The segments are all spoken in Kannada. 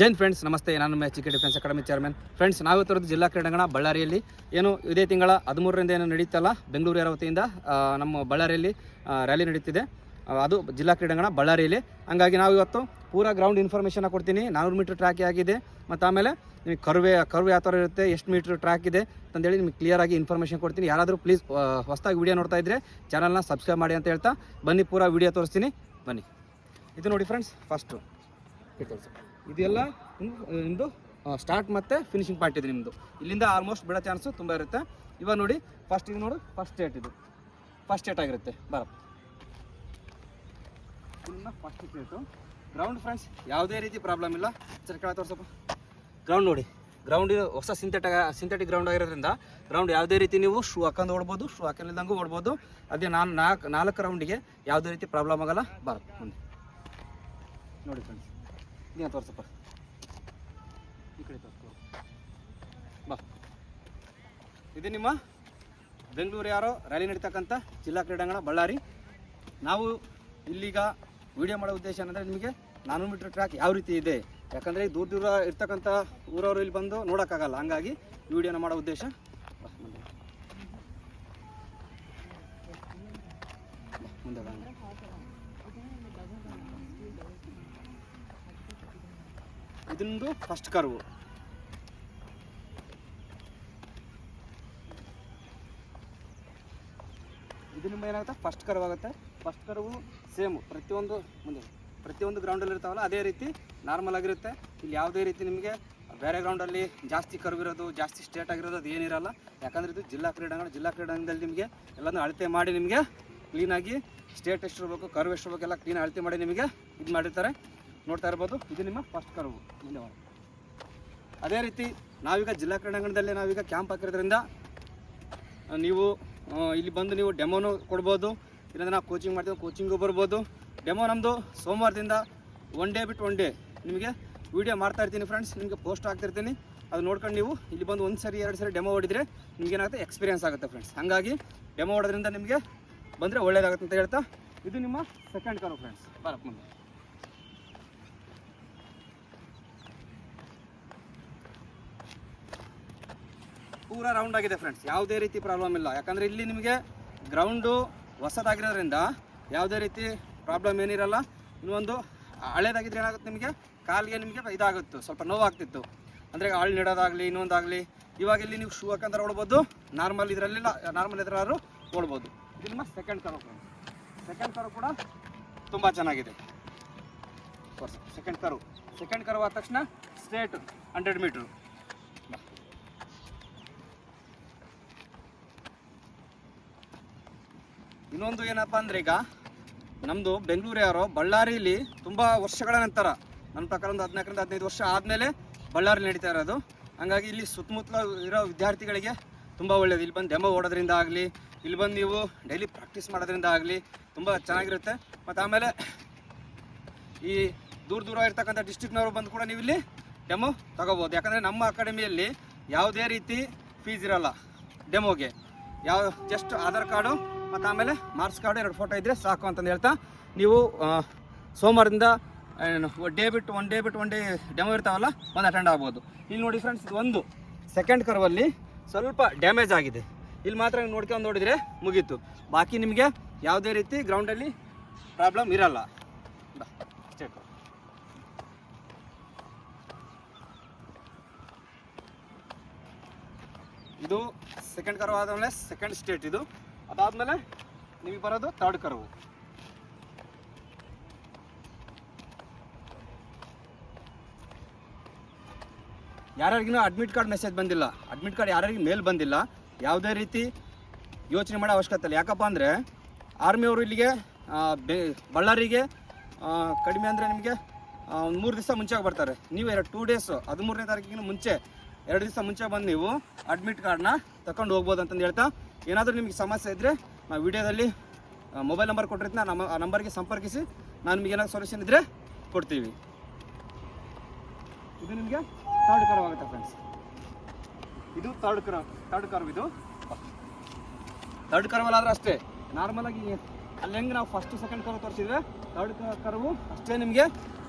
ಜೈನ್ ಫ್ರೆಂಡ್ಸ್ ನಮಸ್ತೆ. ನಾನು ಮೇ ಚಿಕ್ಕ ಡಿಫೆನ್ಸ್ ಅಕಾಡೆಮಿ ಚೇರ್ಮನ್ ಫ್ರೆಂಡ್ಸ್ ನಾವು ಇವತ್ತು ಜಿಲ್ಲಾ ಕ್ರೀಡಾಂಗಣ ಬಳ್ಳಾರಿಯಲ್ಲಿ. ಏನು ಇದೇ ತಿಂಗಳ ಹದಿಮೂರರಿಂದ ಏನು ನಡೀತಲ್ಲ, ಬೆಂಗಳೂರು ಯಾರ ವತಿಯಿಂದ ನಮ್ಮ ಬಳ್ಳಾರಿಯಲ್ಲಿ ರ್ಯಾಲಿ ನಡೀತಿದೆ. ಅದು ಜಿಲ್ಲಾ ಕ್ರೀಡಾಂಗಣ ಬಳ್ಳಾರಿಯಲ್ಲಿ. ಹಂಗಾಗಿ ನಾವು ಇವತ್ತು ಪೂರಾ ಗ್ರೌಂಡ್ ಇನ್ಫಾರ್ಮೇಷನ್ ಕೊಡ್ತೀನಿ. ನಾನೂರು ಮೀಟ್ರ್ ಟ್ರ್ಯಾಕ್ ಆಗಿದೆ. ಮತ್ತು ಆಮೇಲೆ ನಿಮಗೆ ಕರ್ವೆ ಕರ್ವೆ ಯಾವ ಥರ ಇರುತ್ತೆ, ಎಷ್ಟು ಮೀಟ್ರ್ ಟ್ರ್ಯಾಕ್ ಇದೆ ಅಂತೇಳಿ ನಿಮಗೆ ಕ್ಲಿಯರಾಗಿ ಇನ್ಫಾರ್ಮೇಷನ್ ಕೊಡ್ತೀನಿ. ಯಾರಾದರೂ ಪ್ಲೀಸ್ ಹೊಸದಾಗಿ ವಿಡಿಯೋ ನೋಡ್ತಾ ಇದ್ದರೆ ಚಾನಲ್ನ ಸಬ್ಸ್ಕ್ರೈಬ್ ಮಾಡಿ ಅಂತ ಹೇಳ್ತಾ ಬನ್ನಿ, ಪೂರಾ ವಿಡಿಯೋ ತೋರಿಸ್ತೀನಿ. ಬನ್ನಿ. ಇದು ನೋಡಿ ಫ್ರೆಂಡ್ಸ್ ಫಸ್ಟು ಇದೆಲ್ಲ ನಿಮ್ಮದು ಸ್ಟಾರ್ಟ್ ಮತ್ತು ಫಿನಿಶಿಂಗ್ ಪಾಯಿಂಟ್ ಇದೆ ನಿಮ್ಮದು ಇಲ್ಲಿಂದ ಆಲ್ಮೋಸ್ಟ್ ಬಿಡೋ ಚಾನ್ಸು ತುಂಬ ಇರುತ್ತೆ. ಇವಾಗ ನೋಡಿ ಫಸ್ಟ್ ಇದು ನೋಡು ಫಸ್ಟ್ ಏಟ್ ಇದು. ಫಸ್ಟ್ ಏಟ್ ಆಗಿರುತ್ತೆ. ಬರ ಫಸ್ಟ್ ಸ್ಟೇಟು ಗ್ರೌಂಡ್ ಫ್ರೆಂಡ್ಸ್ ಯಾವುದೇ ರೀತಿ ಪ್ರಾಬ್ಲಮ್ ಇಲ್ಲ. ಸರಿ ಕೆಳ ತೋರ್ಸಪ್ಪ. ಗ್ರೌಂಡ್ ನೋಡಿ. ಗ್ರೌಂಡ್ ಹೊಸ ಸಿಂಥೆಟಿಕ್ ಸಿಂಥೆಟಿಕ್ ಗ್ರೌಂಡ್ ಆಗಿರೋದ್ರಿಂದ ಗ್ರೌಂಡ್ ಯಾವುದೇ ರೀತಿ ನೀವು ಶೂ ಹಾಕೊಂಡು ಓಡ್ಬೋದು ಶೂ ಹಾಕೊಂಡಿದ್ದಂಗೂ ಓಡ್ಬೋದು. ಅದೇ ನಾನು ನಾಲ್ಕು ನಾಲ್ಕು ರೌಂಡಿಗೆ ಯಾವುದೇ ರೀತಿ ಪ್ರಾಬ್ಲಮ್ ಆಗಲ್ಲ. ಬರುತ್ತೆ ನೋಡಿ ಫ್ರೆಂಡ್ಸ್ ನೀನು ತೋರಿಸಪ್ಪ. ಈ ಕಡೆ ತೋರಿಸ್ಕೊ. ಬಾ. ಇದು ನಿಮ್ಮ ಬೆಂಗಳೂರು ಯಾರೋ ರ್ಯಾಲಿ ನಡೀತಕ್ಕಂಥ ಜಿಲ್ಲಾ ಕ್ರೀಡಾಂಗಣ ಬಳ್ಳಾರಿ. ನಾವು ಇಲ್ಲಿಗ ವಿಡಿಯೋ ಮಾಡೋ ಉದ್ದೇಶ ಏನಂದರೆ ನಿಮಗೆ ನಾನ್ನೂರು ಮೀಟ್ರ್ ಟ್ರ್ಯಾಕ್ ಯಾವ ರೀತಿ ಇದೆ? ಯಾಕಂದರೆ ದೂರ ದೂರ ಇರ್ತಕ್ಕಂಥ ಊರವರು ಇಲ್ಲಿ ಬಂದು ನೋಡೋಕ್ಕಾಗಲ್ಲ. ಹಂಗಾಗಿ ಈ ವಿಡಿಯೋನ ಮಾಡೋ ಉದ್ದೇಶ. ಮುಂದೆ ಬಾ. ಬಾ, ಮುಂದೆ ಬಾ ಹಂಗೆ. ಇದೊಂದು ಫಸ್ಟ್ ಕರ್ವು ಇದರಿಂದ ಏನಾಗುತ್ತೆ? ಫಸ್ಟ್ ಕರ್ವ್ ಆಗುತ್ತೆ. ಫಸ್ಟ್ ಕರ್ವು ಸೇಮು ಪ್ರತಿಯೊಂದು ಮುಂದೆ. ಪ್ರತಿಯೊಂದು ಗ್ರೌಂಡಲ್ಲಿ ಇರ್ತಾವಲ್ಲ, ಅದೇ ರೀತಿ ನಾರ್ಮಲ್ ಆಗಿರುತ್ತೆ. ಇಲ್ಲಿ ಯಾವುದೇ ರೀತಿ ನಿಮಗೆ ಬೇರೆ ಗ್ರೌಂಡಲ್ಲಿ ಜಾಸ್ತಿ ಕರ್ವ್ ಇರೋದು, ಜಾಸ್ತಿ ಸ್ಟೇಟ್ ಆಗಿರೋದು ಅದು ಏನಿರಲ್ಲ. ಯಾಕಂದರೆ ಇದು ಜಿಲ್ಲಾ ಕ್ರೀಡಾಂಗಣ, ಜಿಲ್ಲಾ ಕ್ರೀಡಾಂಗದಲ್ಲಿ ನಿಮಗೆ ಎಲ್ಲನೂ ಅಳತೆ ಮಾಡಿ ನಿಮಗೆ ಕ್ಲೀನಾಗಿ ಸ್ಟೇಟ್ ಎಷ್ಟಿರಬೇಕು ಕರ್ವ್ ಎಷ್ಟು ಇರಬೇಕು ಎಲ್ಲ ಕ್ಲೀನ್ ಅಳತೆ ಮಾಡಿ ನಿಮಗೆ ಇದು ಮಾಡಿರ್ತಾರೆ. ನೋಡ್ತಾ ಇರ್ಬೋದು. ಇದು ನಿಮ್ಮ ಫಸ್ಟ್ ಕರ್ವು ಧನ್ಯವಾದ. ಅದೇ ರೀತಿ ನಾವೀಗ ಜಿಲ್ಲಾ ಕ್ರೀಡಾಂಗಣದಲ್ಲಿ ನಾವೀಗ ಕ್ಯಾಂಪ್ ಹಾಕಿರೋದ್ರಿಂದ ನೀವು ಇಲ್ಲಿ ಬಂದು ನೀವು ಡೆಮೋನು ಕೊಡ್ಬೋದು. ಇಲ್ಲಾಂದ್ರೆ ನಾವು ಕೋಚಿಂಗ್ ಮಾಡ್ತೀವಿ ಕೋಚಿಂಗು ಬರ್ಬೋದು. ಡೆಮೋ ನಮ್ಮದು ಸೋಮವಾರದಿಂದ ಒನ್ ಡೇ ಬಿಟ್ಟು ಒನ್ ಡೇ ನಿಮಗೆ ವಿಡಿಯೋ ಮಾಡ್ತಾ ಇರ್ತೀನಿ ಫ್ರೆಂಡ್ಸ್ ನಿಮಗೆ ಪೋಸ್ಟ್ ಆಗ್ತಿರ್ತೀನಿ ಅದು ನೋಡ್ಕೊಂಡು ನೀವು ಇಲ್ಲಿ ಬಂದು ಒಂದು ಸರಿ, ಎರಡು ಸರಿ ಡೆಮೋ ಹೊಡಿದ್ರೆ ನಿಮ್ಗೆ ಏನಾಗುತ್ತೆ? ಎಕ್ಸ್ಪೀರಿಯನ್ಸ್ ಆಗುತ್ತೆ ಫ್ರೆಂಡ್ಸ್ ಹಾಗಾಗಿ ಡೆಮೋ ಹೊಡೋದ್ರಿಂದ ನಿಮಗೆ ಬಂದರೆ ಒಳ್ಳೇದಾಗುತ್ತೆ ಅಂತ ಹೇಳ್ತಾ, ಇದು ನಿಮ್ಮ ಸೆಕೆಂಡ್ ಕಾರು ಫ್ರೆಂಡ್ಸ್ ಬರಪ್ಪ ಮುಂದೆ ಪೂರ ರೌಂಡ್ ಆಗಿದೆ ಫ್ರೆಂಡ್ಸ್ ಯಾವುದೇ ರೀತಿ ಪ್ರಾಬ್ಲಮ್ ಇಲ್ಲ. ಯಾಕಂದರೆ ಇಲ್ಲಿ ನಿಮಗೆ ಗ್ರೌಂಡು ಹೊಸದಾಗಿರೋದ್ರಿಂದ ಯಾವುದೇ ರೀತಿ ಪ್ರಾಬ್ಲಮ್ ಏನಿರಲ್ಲ. ಇನ್ನೊಂದು ಹಳೇದಾಗಿದ್ರೆ ಏನಾಗುತ್ತೆ ನಿಮಗೆ? ಕಾಲಿಗೆ ನಿಮಗೆ ಇದಾಗುತ್ತೆ. ಸ್ವಲ್ಪ ನೋವಾಗ್ತಿತ್ತು. ಅಂದರೆ ಹಾಳು ನೆಡೋದಾಗಲಿ, ಇನ್ನೊಂದಾಗಲಿ. ಇವಾಗ ಇಲ್ಲಿ ನೀವು ಶೂ ಹಾಕಂದ್ರೆ ಓಡ್ಬೋದು. ನಾರ್ಮಲ್ ಇದರಲ್ಲಿಲ್ಲ ನಾರ್ಮಲ್ ಇದ್ರಾದ್ರೂ ಓಡ್ಬೋದು. ಇದು ನಿಮ್ಮ ಸೆಕೆಂಡ್ ಸರ್ ಫ್ರೆಂಡ್ಸ್ ಸೆಕೆಂಡ್ ಕರು ಕೂಡ ತುಂಬ ಚೆನ್ನಾಗಿದೆ. ಸೆಕೆಂಡ್ ಕರು ಸೆಕೆಂಡ್ ಕರು ಆದ ತಕ್ಷಣ ಸ್ಟ್ರೇಟ್ ಹಂಡ್ರೆಡ್ ಮೀಟ್ರು ಇನ್ನೊಂದು ಏನಪ್ಪ ಅಂದ್ರೆ ಈಗ ನಮ್ಮದು ಬೆಂಗಳೂರು ಯಾರೋ, ಬಳ್ಳಾರಿಲಿ ತುಂಬ ವರ್ಷಗಳ ನಂತರ, ನನ್ನ ಪ್ರಕಾರ ಒಂದು ಹದಿನಾಲ್ಕರಿಂದ ಹದಿನೈದು ವರ್ಷ ಆದಮೇಲೆ ಬಳ್ಳಾರಿ ನಡೀತಾ ಇರೋದು. ಹಂಗಾಗಿ ಇಲ್ಲಿ ಸುತ್ತಮುತ್ತಲ ಇರೋ ವಿದ್ಯಾರ್ಥಿಗಳಿಗೆ ತುಂಬ ಒಳ್ಳೆಯದು ಇಲ್ಲಿ ಬಂದು ಡೆಮೋ ಓಡೋದ್ರಿಂದ ಆಗಲಿ, ಇಲ್ಲಿ ಬಂದು ನೀವು ಡೈಲಿ ಪ್ರಾಕ್ಟೀಸ್ ಮಾಡೋದ್ರಿಂದ ಆಗಲಿ ತುಂಬ ಚೆನ್ನಾಗಿರುತ್ತೆ. ಮತ್ತು ಆಮೇಲೆ ಈ ದೂರ ದೂರ ಇರ್ತಕ್ಕಂಥ ಡಿಸ್ಟಿಕ್ನವರು ಬಂದು ಕೂಡ ನೀವು ಇಲ್ಲಿ ಡೆಮೋ ತಗೋಬೋದು. ಯಾಕಂದರೆ ನಮ್ಮ ಅಕಾಡೆಮಿಯಲ್ಲಿ ಯಾವುದೇ ರೀತಿ ಫೀಸ್ ಇರಲ್ಲ ಡೆಮೋಗೆ ಯಾವ ಜಸ್ಟ್ ಆಧಾರ್ ಕಾರ್ಡು ಮತ್ತು ಆಮೇಲೆ ಮಾರ್ಕ್ಸ್ ಕಾರ್ಡ್ ಎರಡು ಫೋಟೋ ಇದ್ದರೆ ಸಾಕು ಅಂತಂದು ಹೇಳ್ತಾ, ನೀವು ಸೋಮವಾರದಿಂದ ಡೇ ಬಿಟ್ಟು ಒನ್ ಡೇ ಬಿಟ್ಟು ಒನ್ ಡೇ ಡೆಮೋ ಇರ್ತಾವಲ್ಲ ಒಂದು ಅಟೆಂಡ್ ಆಗ್ಬೋದು. ಇಲ್ಲಿ ನೋಡಿ ಫ್ರೆಂಡ್ಸ್ ಇದು ಒಂದು ಸೆಕೆಂಡ್ ಕರ್ವಲ್ಲಿ ಸ್ವಲ್ಪ ಡ್ಯಾಮೇಜ್ ಆಗಿದೆ. ಇಲ್ಲಿ ಮಾತ್ರ ನೋಡ್ಕೊಂಡು ನೋಡಿದರೆ ಮುಗೀತು. ಬಾಕಿ ನಿಮಗೆ ಯಾವುದೇ ರೀತಿ ಗ್ರೌಂಡಲ್ಲಿ ಪ್ರಾಬ್ಲಮ್ ಇರಲ್ಲ. ಇದು ಸೆಕೆಂಡ್ ಕರ್ವ್ ಆದಮೇಲೆ ಸೆಕೆಂಡ್ ಸ್ಟೇಟ್ ಇದು. ಅದಾದಮೇಲೆ ನಿಮಗೆ ಬರೋದು ತರ್ಡ್ ಕರ್ವು ಯಾರ್ಯಾರಿಗೂ ಅಡ್ಮಿಟ್ ಕಾರ್ಡ್ ಮೆಸೇಜ್ ಬಂದಿಲ್ಲ ಅಡ್ಮಿಟ್ ಕಾರ್ಡ್ ಯಾರ್ಯಾರಿಗೆ ಮೇಲ್ ಬಂದಿಲ್ಲ, ಯಾವುದೇ ರೀತಿ ಯೋಚನೆ ಮಾಡೋ ಅವಶ್ಯಕತೆ ಇಲ್ಲ. ಯಾಕಪ್ಪ ಅಂದರೆ ಆರ್ಮಿಯವರು ಇಲ್ಲಿಗೆ ಬೆ, ಬಳ್ಳಾರಿಗೆ ಕಡಿಮೆ ಅಂದರೆ ನಿಮಗೆ ಒಂದು ಮೂರು ದಿವಸ ಮುಂಚೆ ಬರ್ತಾರೆ. ನೀವು ಎರಡು ಟೂ ಡೇಸು ಹದಿಮೂರನೇ ತಾರೀಕಿನ ಮುಂಚೆ, ಎರಡು ದಿವಸ ಮುಂಚೆ ಬಂದು ನೀವು ಅಡ್ಮಿಟ್ ಕಾರ್ಡ್ನ ತಗೊಂಡು ಹೋಗ್ಬೋದು ಅಂತಂದು ಹೇಳ್ತಾ, ಏನಾದರೂ ನಿಮಗೆ ಸಮಸ್ಯೆ ಇದ್ದರೆ ನಾವು ವಿಡಿಯೋದಲ್ಲಿ ಮೊಬೈಲ್ ನಂಬರ್ ಕೊಟ್ಟಿರ್ತೀನಿ ನಮ್ಮ ಆ ನಂಬರ್ಗೆ ಸಂಪರ್ಕಿಸಿ, ನಾನು ನಿಮಗೆ ಏನಾದ್ರು ಸೊಲ್ಯೂಷನ್ ಇದ್ದರೆ ಕೊಡ್ತೀವಿ. ಇದು ನಿಮಗೆ ತರ್ಡ್ ಕರ್ವ್ ಆಗುತ್ತೆ ಫ್ರೆಂಡ್ಸ್ ಇದು ತರ್ಡ್ ಕರ್ವ್ ತರ್ಡ್ ಕರ್ವ್ ಇದು. ಥರ್ಡ್ ಕರ್ವಲ್ ಅಷ್ಟೇ ನಾರ್ಮಲಾಗಿ ಅಲ್ಲಿ ಹೆಂಗೆ ನಾವು ಫಸ್ಟ್ ಸೆಕೆಂಡ್ ಕರ್ವ್ ತೋರಿಸಿದ್ರೆ ಥರ್ಡ್ ಕರ್ವು ಅಷ್ಟೇ ನಿಮಗೆ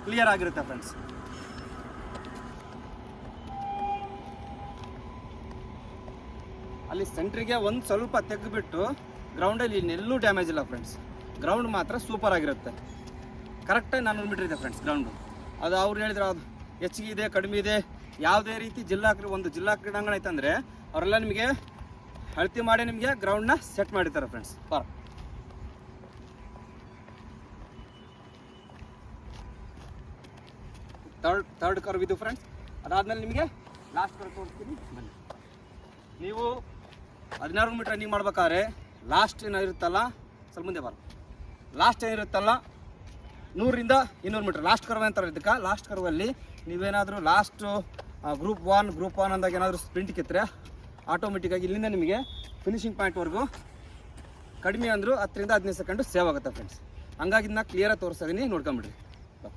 ಕ್ಲಿಯರ್ ಆಗಿರುತ್ತೆ ಫ್ರೆಂಡ್ಸ್ ಅಲ್ಲಿ ಸೆಂಟ್ರಿಗೆ ಒಂದು ಸ್ವಲ್ಪ ತೆಗೆದುಬಿಟ್ಟು ಗ್ರೌಂಡಲ್ಲಿ ಇನ್ನೆಲ್ಲೂ ಡ್ಯಾಮೇಜ್ ಇಲ್ಲ ಫ್ರೆಂಡ್ಸ್ ಗ್ರೌಂಡ್ ಮಾತ್ರ ಸೂಪರ್ ಆಗಿರುತ್ತೆ. ಕರೆಕ್ಟಾಗಿ ನಾನ್ನೂರು ಮೀಟ್ರ್ ಇದೆ ಫ್ರೆಂಡ್ಸ್ ಗ್ರೌಂಡು ಅದು ಅವ್ರು ಹೇಳಿದ್ರು, ಅದು ಹೆಚ್ಚಿಗೆ ಇದೆ, ಕಡಿಮೆ ಇದೆ. ಯಾವುದೇ ರೀತಿ ಜಿಲ್ಲಾ ಒಂದು ಜಿಲ್ಲಾ ಕ್ರೀಡಾಂಗಣ ಐತಂದರೆ ಅವರೆಲ್ಲ ನಿಮಗೆ ಅಳತಿ ಮಾಡಿ ನಿಮಗೆ ಗ್ರೌಂಡ್ನ ಸೆಟ್ ಮಾಡಿರ್ತಾರೆ ಫ್ರೆಂಡ್ಸ್ ಪಾರ್ ತರ್ಡ್ ತರ್ಡ್ ಕರ್ವ್ ಇದು ಫ್ರೆಂಡ್ಸ್ ಅದಾದಮೇಲೆ ನಿಮಗೆ ಲಾಸ್ಟ್ ಕರ್ ತೋರಿಸ್ತೀನಿ. ಬನ್ನಿ. ನೀವು ಹದಿನಾರು ಮೀಟರ್ ರನ್ನಿಂಗ್ ಮಾಡ್ಬೇಕಾದ್ರೆ ಲಾಸ್ಟ್ ಏನಿರುತ್ತಲ್ಲ ಸ್ವಲ್ಪ ಮುಂದೆ ಬಾರ ಲಾಸ್ಟ್ ಏನಿರುತ್ತಲ್ಲ? ನೂರಿಂದ ಇನ್ನೂರು ಮೀಟ್ರ್ ಲಾಸ್ಟ್ ಕರ್ವ್ ಅಂತಾರೆ ಇದಕ್ಕೆ. ಲಾಸ್ಟ್ ಕರ್ವಲ್ಲಿ ನೀವೇನಾದರೂ last group one group one ಅಂದಾಗ ಏನಾದರೂ ಸ್ಪ್ರಿಂಟ್ ಕಿತ್ತರೆ ಆಟೋಮೆಟಿಕ್ಕಾಗಿ ಇಲ್ಲಿಂದ ನಿಮಗೆ ಫಿನಿಶಿಂಗ್ ಪಾಯಿಂಟ್ವರೆಗೂ ಕಡಿಮೆ ಅಂದರೂ ಹತ್ತರಿಂದ ಹದಿನೈದು ಸೆಕೆಂಡು ಸೇವ್ ಆಗುತ್ತೆ ಫ್ರೆಂಡ್ಸ್ ಹಂಗಾಗಿ ಇದನ್ನ ಕ್ಲಿಯರಾಗಿ ತೋರಿಸ್ತಾ ಇದ್ದೀನಿ ನೋಡ್ಕೊಂಬಿಡ್ರಿ ಬಾ.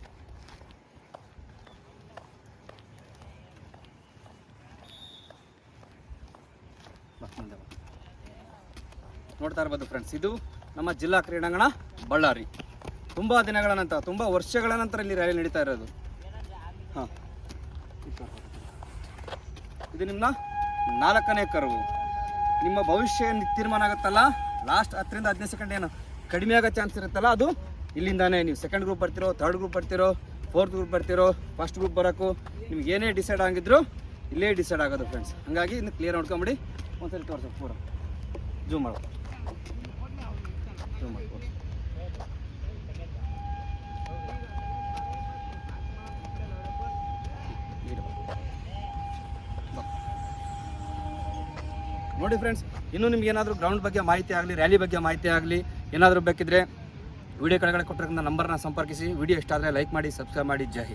ಬಾ, ಮುಂದೆ ಬಾ. ನೋಡ್ತಾ ಇರ್ಬೋದು ಫ್ರೆಂಡ್ಸ್ ಇದು ನಮ್ಮ ಜಿಲ್ಲಾ ಕ್ರೀಡಾಂಗಣ ಬಳ್ಳಾರಿ. ತುಂಬ ದಿನಗಳ ನಂತರ, ತುಂಬ ವರ್ಷಗಳ ನಂತರ ಇಲ್ಲಿ ರ್ಯಾಲಿ ನಡೀತಾ ಇರೋದು. ಹಾಂ. ಇದು ನಿಮ್ಮ ನಾಲ್ಕನೇ ಕರುವು. ನಿಮ್ಮ ಭವಿಷ್ಯ ಏನ್ ತೀರ್ಮಾನ ಆಗುತ್ತಲ್ಲ? ಲಾಸ್ಟ್ ಹತ್ತರಿಂದ ಹದಿನೈದು ಸೆಕೆಂಡ್ ಏನು ಕಡಿಮೆ ಆಗೋ ಚಾನ್ಸ್ ಇರುತ್ತಲ್ಲ? ಅದು ಇಲ್ಲಿಂದಾನೇ ನೀವು ಸೆಕೆಂಡ್ ಗ್ರೂಪ್ ಬರ್ತಿರೋ ಥರ್ಡ್ ಗ್ರೂಪ್ ಬರ್ತಿರೋ ಫೋರ್ತ್ ಗ್ರೂಪ್ ಬರ್ತಿರೋ ಫಸ್ಟ್ ಗ್ರೂಪ್ ಬರೋಕ್ಕೂ ನಿಮ್ಗೆ ಏನೇ ಡಿಸೈಡ್ ಆಗಿದ್ರು ಇಲ್ಲೇ ಡಿಸೈಡ್ ಆಗೋದು ಫ್ರೆಂಡ್ಸ್ ಹಾಗಾಗಿ ಇನ್ನು ಕ್ಲಿಯರ್ ನೋಡ್ಕೊಂಬಿಡಿ ಒಂದ್ಸರಿ ತೋರಿಸು ಪೂರ. ಜೂಮ್ ಮಾಡೋ. ನೋಡಿ ಫ್ರೆಂಡ್ಸ್ ಇನ್ನೂ ನಿಮ್ಗೆ ಏನಾದರೂ ಗ್ರೌಂಡ್ ಬಗ್ಗೆ ಮಾಹಿತಿ ಆಗಲಿ ರ್ಯಾಲಿ ಬಗ್ಗೆ ಮಾಹಿತಿ ಆಗಲಿ ಏನಾದರೂ ಬೇಕಿದ್ರೆ ವಿಡಿಯೋ ಕೆಳಗಡೆ ಕೊಟ್ಟಿರೋ ನಂಬರ್ನ ಸಂಪರ್ಕಿಸಿ. ವಿಡಿಯೋ ಇಷ್ಟ ಆದರೆ ಲೈಕ್ ಮಾಡಿ ಸಬ್ಸ್ಕ್ರೈಬ್ ಮಾಡಿ. ಜೈ